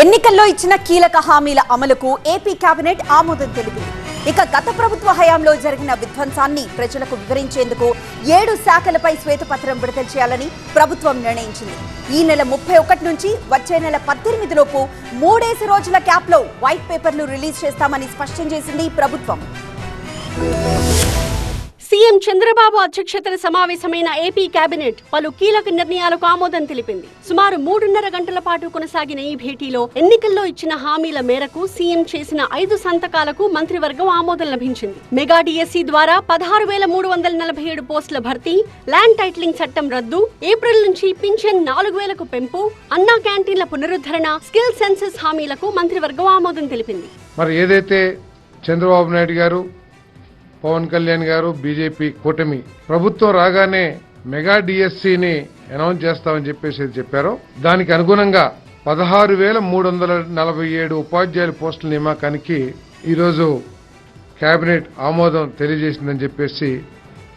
ఎన్నికల్లో ఇచ్చిన కీలక హామీల అమలుకు ఏపీ కేబినెట్ ఆమోదం తెలిపింది. ఇక గత ప్రభుత్వ హయాంలో జరిగిన విధ్వంసాన్ని ప్రజలకు వివరించేందుకు ఏడు శాఖలపై శ్వేతపత్రం విడుదల చేయాలని ప్రభుత్వం నిర్ణయించింది. ఈ నెల ముప్పై ఒకటి నుంచి వచ్చే నెల పద్దెనిమిది లోపు మూడేసి రోజుల క్యాప్లో వైట్ పేపర్ను రిలీజ్ చేస్తామని స్పష్టం చేసింది ప్రభుత్వం. సీఎం చంద్రబాబు అధ్యక్షతన సమావేశమైన ఏపీ కేబినెట్ పలు కీలక నిర్ణయాలకు ఆమోదం తెలిపింది. సుమారు మూడున్నర గంటల పాటు కొనసాగిన ఈ భేటీలో ఎన్నికల్లో ఇచ్చిన హామీల మేరకు సీఎం చేసిన ఐదు సంతకాలకు మంత్రివర్గం ఆమోదం లభించింది. మెగా డిఎస్సీ ద్వారా పదహారు వేల మూడు వందల నలభై ఏడు పోస్టుల భర్తీ ల్యాండ్ టైటిలింగ్ చట్టం రద్దు ఏప్రిల్ నుంచి పింఛన్ నాలుగు వేలకు పెంపు అన్నా క్యాంటీన్ల పునరుద్ధరణ స్కిల్ సెన్సెస్ హామీలకు మంత్రివర్గం ఆమోదం తెలిపింది. మరి ఏదైతే చంద్రబాబు నాయుడు గారు పవన్ కళ్యాణ్ గారు బీజేపీ కూటమి ప్రభుత్వం రాగానే మెగా డిఎస్సిని అనౌన్స్ చేస్తామని చెప్పేసి చెప్పారు. దానికి అనుగుణంగా పదహారు వేల మూడు వందల నలభై ఏడు ఉపాధ్యాయుల పోస్టుల నియామకానికి ఈరోజు కేబినెట్ ఆమోదం తెలియజేసిందని చెప్పేసి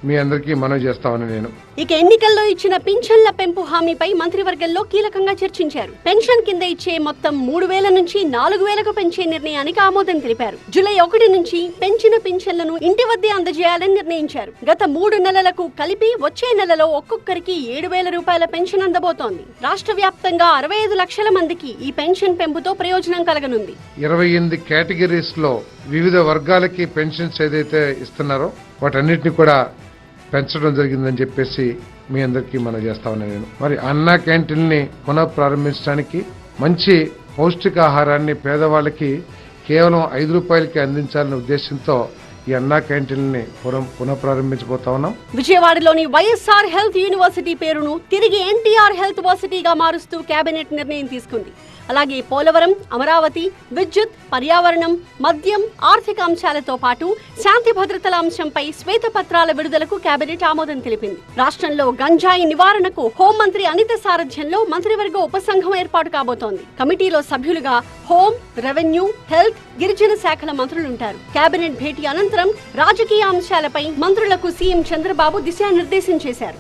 మీ అందరికీ మనవి చేస్తామని నేను. ఇక ఎన్నికల్లో ఇచ్చిన పింఛన్ల పెంపు హామీపై మంత్రివర్గంలో కీలకంగా చర్చించారు. పెన్షన్ కింద ఇచ్చే మొత్తం మూడు వేల నుంచి నాలుగు వేలకు పెంచే నిర్ణయానికి ఆమోదం తెలిపారు. జూలై ఒకటి నుంచి పెంచిన పింఛన్లను ఇంటి వద్దే అందజేయాలని నిర్ణయించారు. గత మూడు నెలలకు కలిపి వచ్చే నెలలో ఒక్కొక్కరికి ఏడు వేల రూపాయల పెన్షన్ అందబోతోంది. రాష్ట్ర వ్యాప్తంగా అరవై ఐదు లక్షల మందికి ఈ పెన్షన్ పెంపుతో ప్రయోజనం కలగనుంది. ఇరవై ఎనిమిది కేటగిరీస్లో వివిధ వర్గాలకి పెన్షన్స్ ఏదైతే ఇస్తున్నారో వాటన్నిటిని కూడా పెంచడం జరిగిందని చెప్పేసి మీ అందరికీ మనం చేస్తామని నేను. మరి అన్నా క్యాంటీన్ని పునః ప్రారంభించడానికి మంచి పౌష్టికాహారాన్ని పేదవాళ్ళకి కేవలం ఐదు రూపాయలకి అందించాలనే ఉద్దేశంతో ఈ అన్నా క్యాంటీన్ని పునః పునః ప్రారంభించబోతా ఉన్నాం. విజయవాడలోని వైఎస్ఆర్ హెల్త్ యూనివర్సిటీ పేరును తిరిగి ఎన్టీఆర్ హెల్త్ వర్సిటీగా మారుస్తూ కేబినెట్ నిర్ణయం తీసుకుంది. అలాగే పోలవరం అమరావతి విద్యుత్ పర్యావరణం మద్యం ఆర్థిక అంశాలతో పాటు శాంతి భద్రతల అంశంపై శ్వేతపత్రాల విడుదలకు కేబినెట్ ఆమోదం తెలిపింది. రాష్ట్రంలో గంజాయి నివారణకు హోంమంత్రి అనిత సారథ్యంలో మంత్రివర్గ ఉపసంఘం ఏర్పాటు కాబోతోంది. కమిటీలో సభ్యులుగా హోం రెవెన్యూ హెల్త్ గిరిజన శాఖల మంత్రులుంటారు కేబినెట్ భేటీ అనంతరం రాజకీయ అంశాలపై మంత్రులకు సీఎం చంద్రబాబు దిశానిర్దేశం చేశారు.